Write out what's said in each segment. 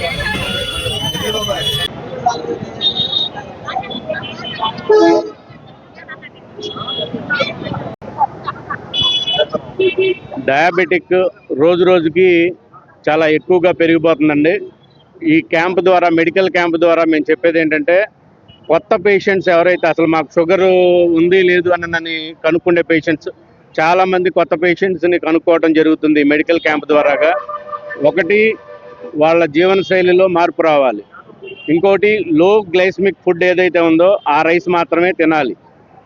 Yeah. Diabetic రోజు రోజుకి చాలా ఎక్కువగా పెరిగిపోతుందండి. ఈ క్యాంప్ ద్వారా మెడికల్ క్యాంప్ ద్వారా మేము చెప్పేది ఏంటంటే కొత్త పేషెంట్స్ ఎవరైతే అసలు మాకు షుగర్ ఉంది లేదు అన్నదని కనుక్కునే పేషెంట్స్ చాలామంది కొత్త పేషెంట్స్ని కనుక్కోవడం జరుగుతుంది మెడికల్ క్యాంప్ ద్వారాగా. ఒకటి వాళ్ళ జీవన శైలిలో మార్పు రావాలి. ఇంకోటి లో గ్లైస్మిక్ ఫుడ్ ఏదైతే ఉందో ఆ రైస్ మాత్రమే తినాలి.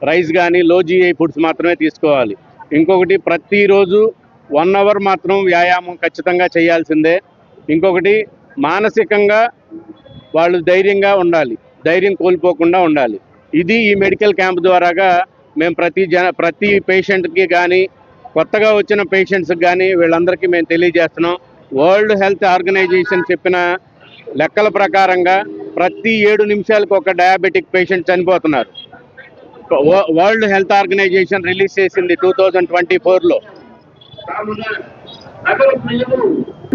రైస్ కానీ లో జీఐ ఫుడ్స్ మాత్రమే తీసుకోవాలి. ఇంకొకటి ప్రతిరోజు వన్ అవర్ మాత్రం వ్యాయామం ఖచ్చితంగా చేయాల్సిందే. ఇంకొకటి మానసికంగా వాళ్ళు ధైర్యంగా ఉండాలి. ధైర్యం కోల్పోకుండా ఉండాలి. ఇది ఈ మెడికల్ క్యాంప్ ద్వారాగా మేము ప్రతి జన ప్రతి పేషెంట్కి కానీ కొత్తగా వచ్చిన పేషెంట్స్కి కానీ వీళ్ళందరికీ మేము తెలియజేస్తున్నాం. వరల్డ్ హెల్త్ ఆర్గనైజేషన్ చెప్పిన లెక్కల ప్రకారంగా ప్రతి ఏడు నిమిషాలకు ఒక డయాబెటిక్ పేషెంట్ చనిపోతున్నారు. వరల్డ్ హెల్త్ ఆర్గనైజేషన్ రిలీజ్ చేసింది టూ థౌజండ్ ట్వంటీ ఫోర్లో.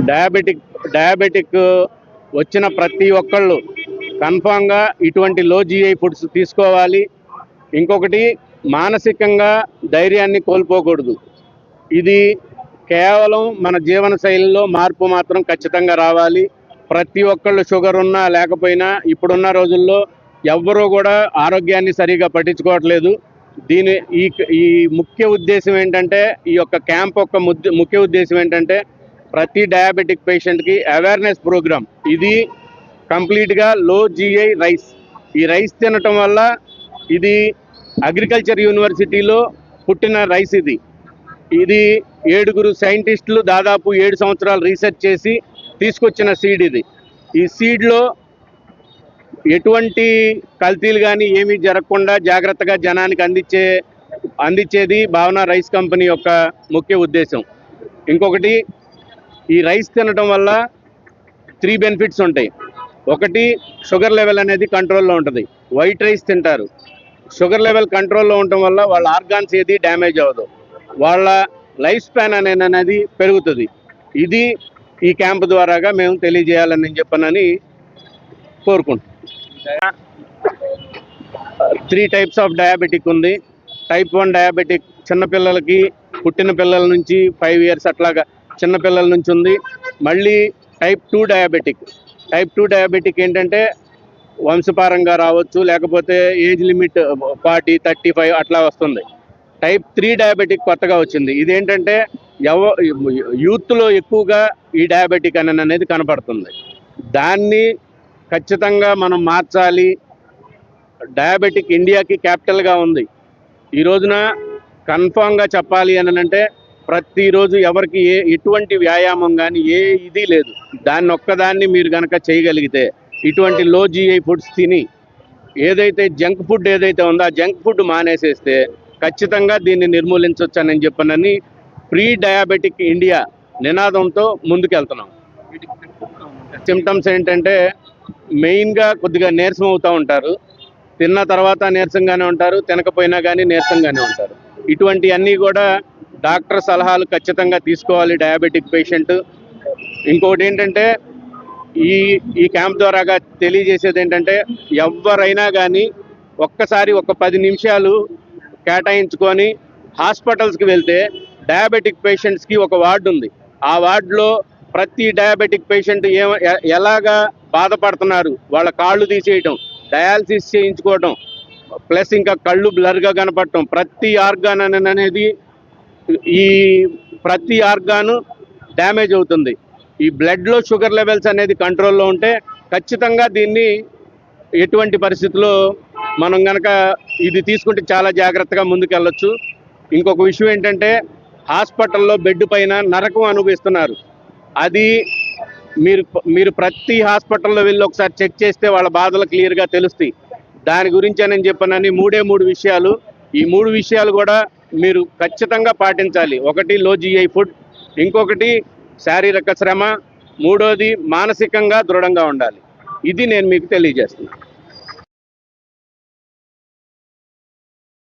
డయాబెటిక్ డయాబెటిక్ వచ్చిన ప్రతి ఒక్కళ్ళు కన్ఫామ్గా ఇటువంటి లో జీఐ ఫుడ్స్ తీసుకోవాలి. ఇంకొకటి మానసికంగా ధైర్యాన్ని కోల్పోకూడదు. ఇది కేవలం మన జీవన శైలిలో మార్పు మాత్రం ఖచ్చితంగా రావాలి. ప్రతి ఒక్కళ్ళు షుగర్ ఉన్నా లేకపోయినా ఇప్పుడున్న రోజుల్లో ఎవ్వరూ కూడా ఆరోగ్యాన్ని సరిగా పట్టించుకోవట్లేదు. దీని ఈ ఈ ముఖ్య ఉద్దేశం ఏంటంటే ఈ యొక్క క్యాంప్ యొక్క ముఖ్య ఉద్దేశం ఏంటంటే ప్రతి డయాబెటిక్ పేషెంట్కి అవేర్నెస్ ప్రోగ్రామ్ ఇది కంప్లీట్గా లో జిఐ రైస్. ఈ రైస్ తినటం వల్ల ఇది అగ్రికల్చర్ యూనివర్సిటీలో పుట్టిన రైస్ ఇది. ఇది ఏడుగురు సైంటిస్టులు దాదాపు ఏడు సంవత్సరాలు రీసెర్చ్ చేసి తీసుకొచ్చిన సీడ్ ఇది. ఈ సీడ్లో ఎటువంటి కల్తీలు కానీ ఏమీ జరగకుండా జాగ్రత్తగా జనానికి అందించే అందించేది భావన రైస్ కంపెనీ యొక్క ముఖ్య ఉద్దేశం. ఇంకొకటి ఈ రైస్ తినడం వల్ల త్రీ బెనిఫిట్స్ ఉంటాయి. ఒకటి షుగర్ లెవెల్ అనేది కంట్రోల్లో ఉంటుంది. వైట్ రైస్ తింటారు. షుగర్ లెవెల్ కంట్రోల్లో ఉండటం వల్ల వాళ్ళ ఆర్గాన్స్ ఏది డ్యామేజ్ అవ్వదు. వాళ్ళ లైఫ్ స్పాన్ అనేది అనేది పెరుగుతుంది. ఇది ఈ క్యాంప్ ద్వారాగా మేము తెలియజేయాలని చెప్పనని కోరుకుంటున్నాం త్రీ టైప్స్ ఆఫ్ డయాబెటిక్ ఉంది. టైప్ వన్ డయాబెటిక్ చిన్నపిల్లలకి పుట్టిన పిల్లల నుంచి ఫైవ్ ఇయర్స్ అట్లాగా చిన్నపిల్లల నుంచి ఉంది. మళ్ళీ type two diabetic. Type two diabetic ఏంటంటే వంశపారంగా రావచ్చు లేకపోతే age limit forty thirty five అట్లా వస్తుంది. టైప్ త్రీ డయాబెటిక్ కొత్తగా వచ్చింది. ఇదేంటంటే ఎవ యూత్లో ఎక్కువగా ఈ డయాబెటిక్ అనేది కనపడుతుంది. దాన్ని ఖచ్చితంగా మనం మార్చాలి. డయాబెటిక్ ఇండియాకి క్యాపిటల్గా ఉంది. ఈ రోజున కన్ఫామ్గా చెప్పాలి అని అంటే ప్రతిరోజు ఎవరికి ఏ ఎటువంటి వ్యాయామం కానీ ఏ ఇది లేదు. దాన్ని ఒక్కదాన్ని మీరు కనుక చేయగలిగితే ఇటువంటి లో జీఐ ఫుడ్స్ తిని ఏదైతే జంక్ ఫుడ్ ఏదైతే ఉందో ఆ జంక్ ఫుడ్ మానేసేస్తే ఖచ్చితంగా దీన్ని నిర్మూలించవచ్చని చెప్పనని ప్రీ డయాబెటిక్ ఇండియా నినాదంతో ముందుకెళ్తున్నాం. సిమ్టమ్స్ ఏంటంటే మెయిన్గా కొద్దిగా నీరసం అవుతూ ఉంటారు. తిన్న తర్వాత నీరసంగానే ఉంటారు తినకపోయినా కానీ నీరసంగానే ఉంటారు. ఇటువంటి అన్నీ కూడా డాక్టర్ సలహాలు ఖచ్చితంగా తీసుకోవాలి డయాబెటిక్ పేషెంట్. ఇంకోటి ఏంటంటే ఈ ఈ క్యాంప్ ద్వారాగా తెలియజేసేది ఏంటంటే ఎవరైనా కానీ ఒక్కసారి ఒక పది నిమిషాలు కేటాయించుకొని హాస్పిటల్స్కి వెళ్తే డయాబెటిక్ పేషెంట్స్కి ఒక వార్డు ఉంది ఆ వార్డులో ప్రతి డయాబెటిక్ పేషెంట్ ఏ ఎలాగా బాధపడుతున్నారు. వాళ్ళ కాళ్ళు తీసేయటం డయాలసిస్ చేయించుకోవటం ప్లస్ ఇంకా కళ్ళు బ్లర్గా కనపడటం. ప్రతి ఆర్గాన్ అనేది ఈ ప్రతి ఆర్గాను డ్యామేజ్ అవుతుంది. ఈ బ్లడ్లో షుగర్ లెవెల్స్ అనేది కంట్రోల్లో ఉంటే ఖచ్చితంగా దీన్ని ఎటువంటి పరిస్థితుల్లో మనం గనక ఇది తీసుకుంటే చాలా జాగ్రత్తగా ముందుకెళ్ళొచ్చు. ఇంకొక విషయం ఏంటంటే హాస్పిటల్లో బెడ్ పైన నరకం అనుభవిస్తున్నారు. అది మీరు మీరు ప్రతి హాస్పిటల్లో వెళ్ళి ఒకసారి చెక్ చేస్తే వాళ్ళ బాధలు క్లియర్గా తెలుస్తాయి. దాని గురించి నేను చెప్పానని మూడే మూడు విషయాలు. ఈ మూడు విషయాలు కూడా మీరు ఖచ్చితంగా పాటించాలి. ఒకటి లో జిఐ ఫుడ్ ఇంకొకటి శారీరక శ్రమ మూడోది మానసికంగా దృఢంగా ఉండాలి. ఇది నేను మీకు తెలియజేస్తున్నాను.